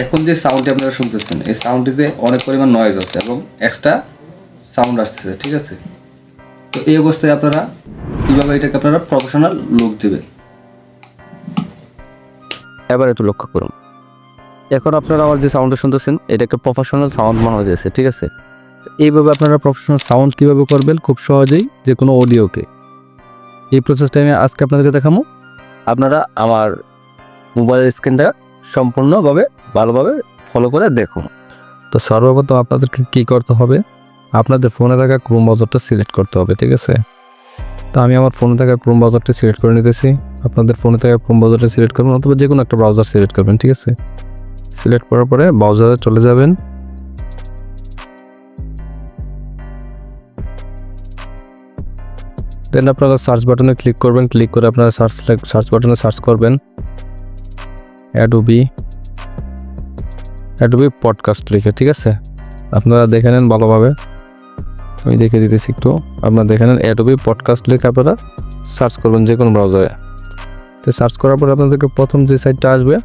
এখন যে সাউন্ডটি আপনারা শুনতেছেন, এই সাউন্ডটিতে অনেক পরিমাণ নয়েজ আছে এবং এক্সট্রা সাউন্ড আসতেছে, ঠিক আছে? তো এই অবস্থায় আপনারা কীভাবে এটাকে আপনারা প্রফেশনাল লুক দেবেন? এবার একটু লক্ষ্য করুন। এখন আপনারা আমার যে সাউন্ডটা শুনতেছেন এটা একটা প্রফেশনাল সাউন্ড মনে হয়েছে ঠিক আছে? এইভাবে আপনারা প্রফেশনাল সাউন্ড কীভাবে করবেন? খুব সহজেই যে কোনো অডিওকে এই প্রসেসটা আমি আজকে আপনাদেরকে দেখাবো। আপনারা আমার মোবাইলের স্ক্রিনটা সম্পূর্ণভাবে ভালোভাবে ফলো করে দেখুন তো সর্বপ্রথম আপনাদেরকে কী করতে হবে? আপনাদের ফোনে থাকা ক্রোম ব্রাউজারটা সিলেক্ট করতে হবে, ঠিক আছে? তো আমি আমার ফোনে থাকা ক্রোম ব্রাউজারটা সিলেক্ট করে নিতেছি। আপনাদের ফোনে থাকা ক্রোম ব্রাউজারটা সিলেক্ট করবেন অথবা যে কোনো একটা ব্রাউজার সিলেক্ট করবেন, ঠিক আছে? সিলেক্ট করার পরে ব্রাউজারে চলে যাবেন। দেন আপনারা সার্চ বাটনে ক্লিক করবেন। ক্লিক করে আপনারা সার্চ সার্চ বাটনে সার্চ করবেন। অ্যাডোবি অ্যাডোবি পডকাস্ট লিখে, ঠিক আছে? আপনারা দেখে নেন ভালোভাবে। আমি দেখে দিতেছি একটু। আপনারা দেখে নেন অ্যাডোবি পডকাস্ট লিখে আপনারা সার্চ করবেন যে কোনো ব্রাউজারে তো সার্চ করার পরে আপনাদেরকে প্রথম যে সাইটটা আসবে,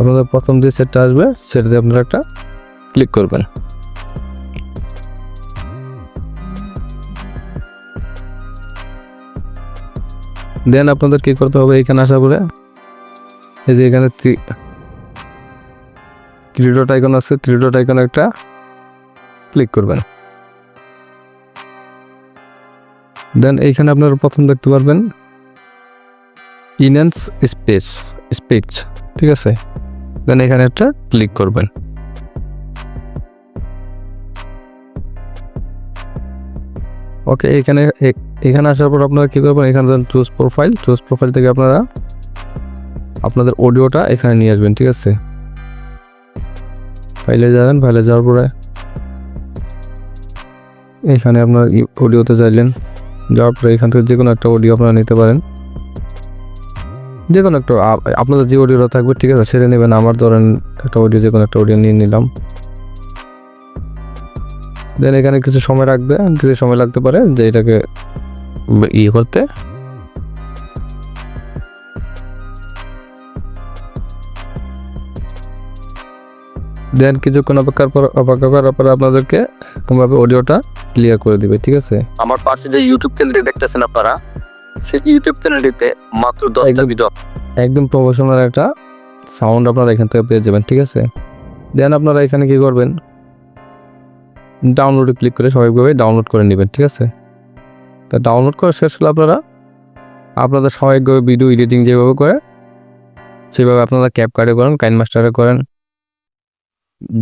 আপনাদের প্রথম যে সাইটটা আসবে সেটাতে আপনারা একটা ক্লিক করবেন। দেন আপনাদের কি করতে হবে এখানে আসার পরে? এই যে এখানে থ্রি ডট আইকন আছে থ্রি ডট আইকন একটা ক্লিক করবেন। দেন এইখানে আপনারা প্রথম দেখতে পারবেন ইনেন্স স্পেস স্পিচ ঠিক আছে? দেন এখানে একটা ক্লিক করবেন। ওকে, এখানে এখানে আসার পর আপনারা কী করবেন? এখানে then choose profile choose profile থেকে আপনারা আপনাদের অডিওটা এখানে নিয়ে আসবেন, ঠিক আছে? ফাইলে যাবেন, ফাইলে যাওয়ার পরে এখানে আপনার অডিওতে চাইলেন। যাওয়ার পরে এখান থেকে যে কোনো একটা অডিও আপনারা নিতে পারেন। যে কোনো একটা আপ- আপনাদের যে অডিওটা থাকবে, ঠিক আছে, সেটা নেবেন। আমার ধরেন একটা অডিও যে কোনো একটা অডিও নিয়ে নিলাম। দেন এখানে কিছু সময় রাখবে কিছু সময় লাগতে পারে যে এটাকে ইয়ে করতে? দেন কিছুক্ষণ অপেক্ষার পর অপেক্ষা করার পরে আপনাদেরকে এরকমভাবে অডিওটা ক্লিয়ার করে দিবে ঠিক আছে? আমার পাশে যে ইউটিউব চ্যানেলটি দেখতেছেন আপনারা সেই ইউটিউব চ্যানেলটিতে মাত্র দশটা। ভিডিও একদম প্রফেশনাল একটা সাউন্ড আপনারা এখান থেকে পেয়ে যাবেন ঠিক আছে? দেন আপনারা এখানে কি করবেন? ডাউনলোডে ক্লিক করে স্বাভাবিকভাবে ডাউনলোড করে নেবেন ঠিক আছে? তা ডাউনলোড করা শেষ হলে আপনারা আপনাদের স্বাভাবিকভাবে ভিডিও এডিটিং যেভাবে করে সেভাবে আপনারা ক্যাপ কার্ডে করেন কাইন মাস্টারে করেন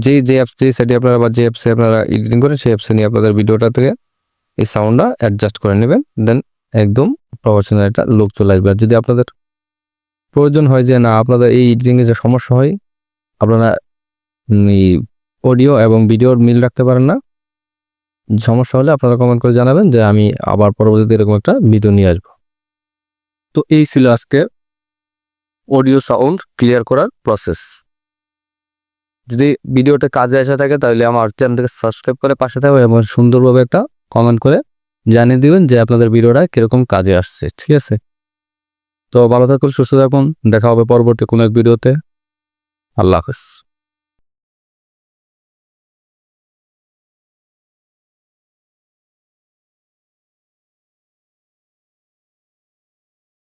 যে যে অ্যাপস যে সাইটে আপনারা বা যে অ্যাপসে আপনারা এডিটিং করেন, সেই অ্যাপসে নিয়ে আপনাদের ভিডিওটা থেকে এই সাউন্ডটা অ্যাডজাস্ট করে নেবেন। দেন একদম প্রফেশনাল একটা লোক চলে আসবে। আর যদি আপনাদের প্রয়োজন হয় যে, না, আপনাদের এই এডিটিংয়ে যে সমস্যা হয়, আপনারা এই অডিও এবং ভিডিওর মিল রাখতে পারেন না, সমস্যা হলে আপনারা কমেন্ট করে জানাবেন যে, আমি আবার পরবর্তীতে এরকম একটা ভিডিও নিয়ে আসব। তো এই ছিল আজকে অডিও সাউন্ড ক্লিয়ার করার প্রসেস যদি ভিডিওটা কাজে আসা থাকে, তাহলে আমার চ্যানেলটাকে সাবস্ক্রাইব করে পাশে থাকবে এবং সুন্দরভাবে একটা কমেন্ট করে জানিয়ে দিবেন যে আপনাদের ভিডিওটা কীরকম কাজে আসছে, ঠিক আছে? তো ভালো থাকুন, সুস্থ থাকুন, দেখা হবে পরবর্তী কোনো এক ভিডিওতে। আল্লাহ হাফেজ।